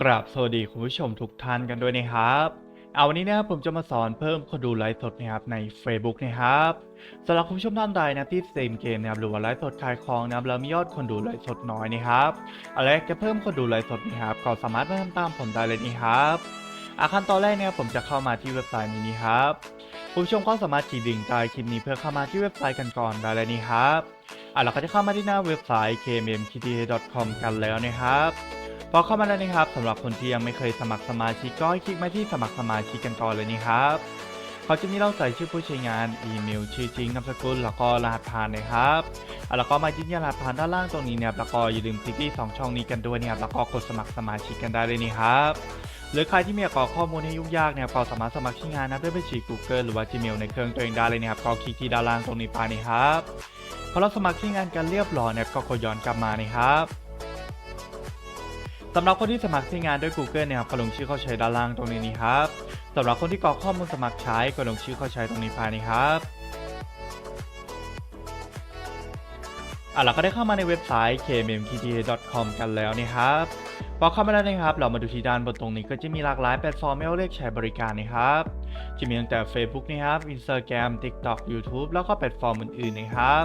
กราบสวัสดีคุณผู้ชมทุกท่านกันด้วยนะครับ เอาวันนี้นะครับผมจะมาสอนเพิ่มคนดูไลฟ์สดนะครับใน Facebook นะครับสำหรับคุณผู้ชมท่านใดนะที่สตรีมเกมนะครับหรือว่าไลฟ์สดขายของนะครับแล้วมียอดคนดูไลฟ์สดน้อยนะครับอะไรจะเพิ่มคนดูไลฟ์สดนะครับก็สามารถมาทำตามผมได้เลยนะครับอาขั้นตอนแรกเนี่ยผมจะเข้ามาที่เว็บไซต์นี้นะครับคุณผู้ชมก็สามารถคลิกลิงก์ใต้คลิปนี้เพื่อเข้ามาที่เว็บไซต์กันก่อนได้เลยนี่ครับอะเราก็จะเข้ามาที่หน้าเว็บไซต์ kmmkta.com กันแล้วนะครับ พอเข้ามาแล้วนะครับสำหรับคนที่ยังไม่เคยสมัครสมาชิกก็ให้คลิกมาที่สมัครสมาชิกกันก่อนเลยนี่ครับเขาจะมีเราใส่ชื่อผู้ใช้งานอีเมลชื่อจริงนามสกุลแล้วก็รหัสผ่านนะครับอะแล้วก็มายืนยันรหัสผ่านด้านล่างตรงนี้เนี่ยแล้วก็อย่าลืมคลิกที่สองช่องนี้กันด้วยนะครับแล้วก็กดสมัครสมาชิกกันได้เลยนี่ครับหรือใครที่ม่อยากรอกข้อมูลให้ยุ่งยากเนี่ยก็สามารถสมัครใช้งานนะด้วยบัญชี Google หรือว่า Gmail ในเครื่องตัวเองได้เลยนะครับก็คลิกที่ด้านล่างตรงนี้ไปนี่ครับพอเราสมัครใช้งานกันเรียบร้อยเนี่ยก็กดย้อนกลับมานี่ครับ สำหรับคนที่สมัครใช้งานด้วย Google เนี่ยครับก็ลงชื่อเข้าใช้ด้านล่างตรงนี้นี่ครับสำหรับคนที่กรอกข้อมูลสมัครใช้ก็ลงชื่อเข้าใช้ตรงนี้ภายในครับอะเราก็ได้เข้ามาในเว็บไซต์ kmmkta.com กันแล้วนะครับ พอเข้ามาแล้วนะครับ เรามาดูที่ด้านบนตรงนี้ก็จะมีหลากหลายแพลตฟอร์มให้เราเลือกใช้บริการนะครับ จะมีตั้งแต่ Facebook นะครับ Instagram TikTok YouTube แล้วก็แพลตฟอร์มอื่นๆนะครับ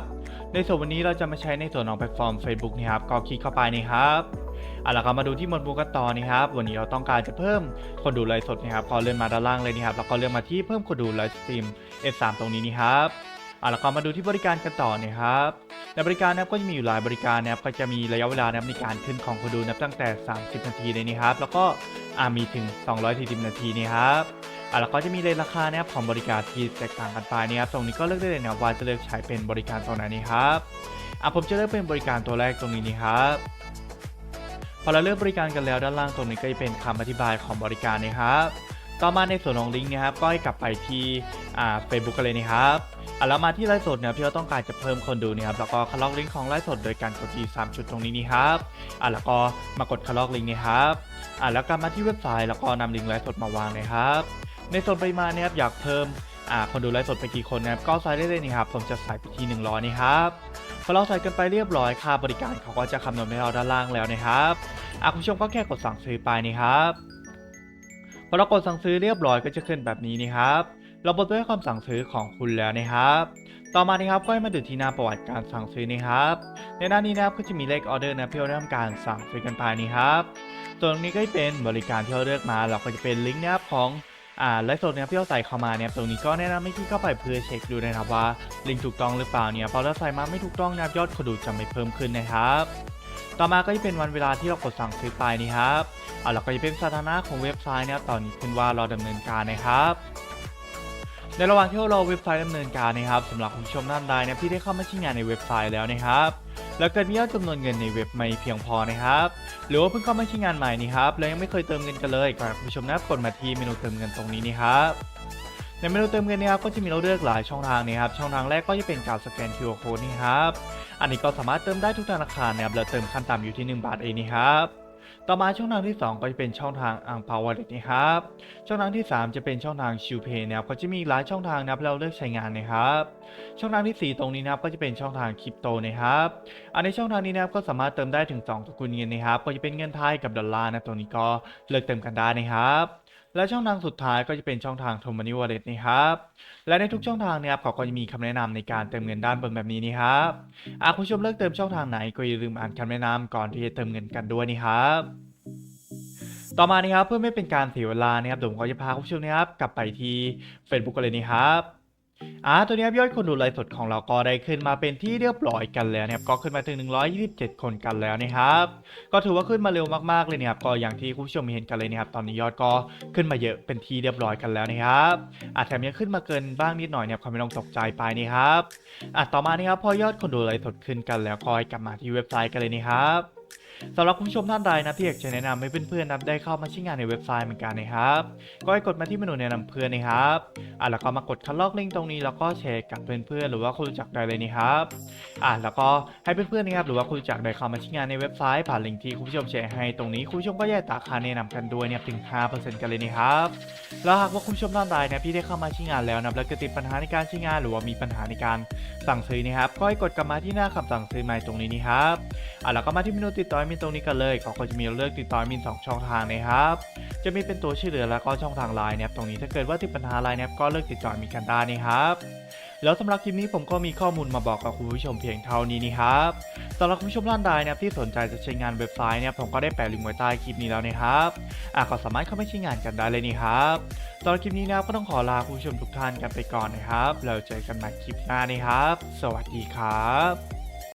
ในส่วนวันนี้เราจะมาใช้ในส่วนของแพลตฟอร์ม Facebook นะครับ ก็คลิกเข้าไปนะครับเอาละครับมาดูที่หมวดหมู่กันต่อนะครับ วันนี้เราต้องการจะเพิ่มคนดูไลฟ์สดนะครับก็เลื่อนมาด้านล่างเลยนะครับแล้วก็เลื่อนมาที่เพิ่มคนดูไลฟ์สตรีม F3 ตรงนี้นี่ครับ เอาละครับมาดูที่บริการกันต่อนะครับในบริการนะครับก็จะมีอยู่หลายบริการนะครับก็จะมีระยะเวลานะครับในการขึ้นของคนดูนับตั้งแต่ 30 นาทีเลยนี่ครับ แล้วก็อ่ามีถึง 240 นาทีนี่ครับอะแล้วก็จะมีเลทราคานะครับของบริการที่แตกต่างกันไปนะครับตรงนี้ก็เลือกได้เลยนะว่าจะเลือกใช้เป็นบริการตัวไหนนี่ครับอะผมจะเลือกเป็นบริการตัวแรกตรงนี้นี่ครับพอเราเลือกบริการกันแล้วด้านล่างตรงนี้ก็จะเป็นคำอธิบายของบริการนะครับ ต่อมาในส่วนของลิงก์นะครับก็ให้กลับไปที่อ่า Facebook กันเลยนะครับอะแล้วมาที่ไลฟ์สดเนี่ยพี่เราต้องการจะเพิ่มคนดูนะครับแล้วก็คลอกลิงก์ของไลฟ์สดโดยการกดที่3จุดตรงนี้นี่ครับอะแล้วก็มากดคลอกลิงก์นะครับอะแล้วกลับมาที่เว็บไซต์แล้วก็นำลิงก์ไลฟ์สดมาวางนะครับในส่วนปริมาณนะครับอยากเพิ่มอ่าคนดูไลฟ์สดไปกี่คนนะครับก็ใส่ได้เลยนี่ครับผมจะใส่ไปที่100นี่ครับพอเราใส่กันไปเรียบร้อยค่าบริการเขาก็จะคำนวณให้เราด้านล่างแล้วนะครับอะคุณผู้ชมก็แค่กดสั่งซื้อไปนี่ครับ อเรากดสั่งซื้อเรียบร้อยก็จะขึ้นแบบนี้นี่ครับ เราบดด้วยความสั่งซื้อของคุณแล้วนะครับ ต่อมานี่ครับก็ให้มาดูที่หน้าประวัติการสั่งซื้อนี่ครับ ในหน้านี้นะครับก็จะมีเลขออเดอร์นะเพื่อเริ่มการสั่งซื้อกันไปนี่ครับส่วนตรงนี้ก็จะเป็นบริการที่เราเลือกมา เราก็จะเป็นลิงก์นะครับของอ่าไลฟ์สดเนี่ยที่เราใส่เข้ามาเนี่ยตรงนี้ก็แนะนำให้ที่เข้าไปเพื่อเช็คดูนะครับว่าลิงก์ถูกต้องหรือเปล่าเนี่ยพอเราใส่มาไม่ถูกต้องนะยอดคนดูจะไม่เพิ่มขึ้นนะครับ ต่อมาก็จะเป็นวันเวลาที่เรากดสั่งซื้อไปนี่ครับอ่าเราก็จะเป็นสถานะของเว็บไซต์นะครับตอนนี้ขึ้นว่าเราดำเนินการนะครับ ในระหว่างที่เราเว็บไซต์ดำเนินการนะครับสำหรับคุณผู้ชมท่านใดนะที่ได้เข้ามาใช้งานในเว็บไซต์แล้วนะครับแล้วเกิดมียอดจำนวนเงินในเว็บไม่เพียงพอนะครับ หรือว่าเพิ่งเข้ามาใช้งานใหม่นี่ครับแล้วยังไม่เคยเติมเงินกันเลยก็คุณผู้ชมนะกดมาที่เมนูเติมเงินตรงนี้นี่ครับ ในเมนูเติมเงินนะครับก็จะมีเราเลือกหลายช่องทางนะครับช่องทางแรกก็จะเป็นการสแกน QR code นี่ครับอันนี้ก็สามารถเติมได้ทุกธนาคารนะครับแล้วเติมขั้นต่ำอยู่ที่ 1 บาทเองนี่ครับต่อมาช่องทางที่ 2 ก็จะเป็นช่องทางอ่างเปาวอลเล็ตนี่ครับ ช่องทางที่ 3 จะเป็นช่องทางชิวเพย์นะครับก็จะมีหลายช่องทางนะครับเราเลือกใช้งานนะครับ ช่องทางที่ 4 ตรงนี้นะครับก็จะเป็นช่องทางคริปโตนะครับ อันในช่องทางนี้นะครับก็สามารถเติมได้ถึง2ตระกูลเงินนะครับ ก็จะเป็นเงินไทยกับดอลลาร์นะตรงนี้ก็เลือกเติมกันได้นะครับ และช่องทางสุดท้ายก็จะเป็นช่องทาง t o m o n e y Wallet นะครับ และในทุกช่องทางเนะครับเขาก็จะมีคำแนะนำในการเติมเงินด้านบนแบบนี้นี่ครับหากคุณผู้ชมเลือกเติมช่องทางไหนก็อย่าลืมอ่านคำแนะนำก่อนที่จะเติมเงินกันด้วยนี่ครับต่อมานี่ครับเพื่อไม่เป็นการเสียเวลานะครับผมก็จะพาคุณผู้ชมนะครับกลับไปที่ Facebook กันเลยนี่ครับ อ่าตัวนี้ยอดคนดูไลฟ์สดของเราก็ได้ขึ้นมาเป็นที่เรียบร้อยกันแล้วนะครับก็ขึ้นมาถึง 127 คนกันแล้วนะครับ ก็ถือว่าขึ้นมาเร็วมากๆเลยนะครับก็อย่างที่คุณผู้ชมเห็นกันเลยนะครับตอนนี้ยอดก็ขึ้นมาเยอะเป็นที่เรียบร้อยกันแล้วนะครับอาแถมยังขึ้นมาเกินบ้างนิดหน่อยเนี่ยความไม่ต้องตกใจไปนี่ครับอะต่อมานี่ครับพอยอดคนดูไลฟ์สดขึ้นกันแล้วก็ให้กลับมาที่เว็บไซต์กันเลยนี่ครับ สำหรับคุณผู้ชมท่านใดนะที่อยากจะแนะนำให้เพื่อนๆนะได้เข้ามาใช้งานในเว็บไซต์เหมือนกันนะครับ ก็ให้กดมาที่เมนูแนะนำเพื่อนนะครับอะแล้วก็มากดคัดลอกลิงก์ตรงนี้แล้วก็แชร์กับเพื่อนๆหรือว่าคนรู้จักได้เลยนะครับอะแล้วก็ให้เพื่อนๆนะครับหรือว่าคนรู้จักได้เข้ามาใช้งานในเว็บไซต์ผ่านลิงก์ที่คุณผู้ชมแชร์ให้ตรงนี้คุณผู้ชมก็แยกตาค่าแนะนำกันด้วยเนี่ยถึง 5%กันเลยนะครับแล้วหากว่าคุณผู้ชมท่านใดนะที่ได้เข้ามาใช้งานแล้วนะแล้วเกิดติดปัญหาในการใช้งาน หรือว่ามีปัญหาในการสั่งซื้อนะครับก็ให้กดกลับมาที่หน้าคำสั่งซื้อใหม่ตรงนี้นี่ครับอะแล้วก็มาที่เมนูติดต่อมลมีตรงนี้กันเลยเขาก็จะมีเลือกติดต่อมีสองช่องทางนะครับ จะมีเป็นตัวช่วยเหลือแล้วก็ช่องทางไลน์นะครับตรงนี้ถ้าเกิดว่าติดปัญหาอะไรนะครับก็เลือกติดต่อมีกันได้นะครับแล้วสำหรับคลิปนี้ผมก็มีข้อมูลมาบอกกับคุณผู้ชมเพียงเท่านี้นี่ครับสำหรับคุณผู้ชมท่านใดนะครับที่สนใจจะใช้งานเว็บไซต์เนี่ยผมก็ได้แปะลิงก์ไว้ใต้คลิปนี้แล้วนะครับอะก็สามารถเข้าไปใช้งานกันได้เลยนี่ครับสำหรับคลิปนี้นะครับก็ต้องขอลาคุณผู้ชมทุกท่านกันไปก่อนนะครับ แล้วเจอกันใหม่คลิปหน้านี่ครับ สวัสดีครับ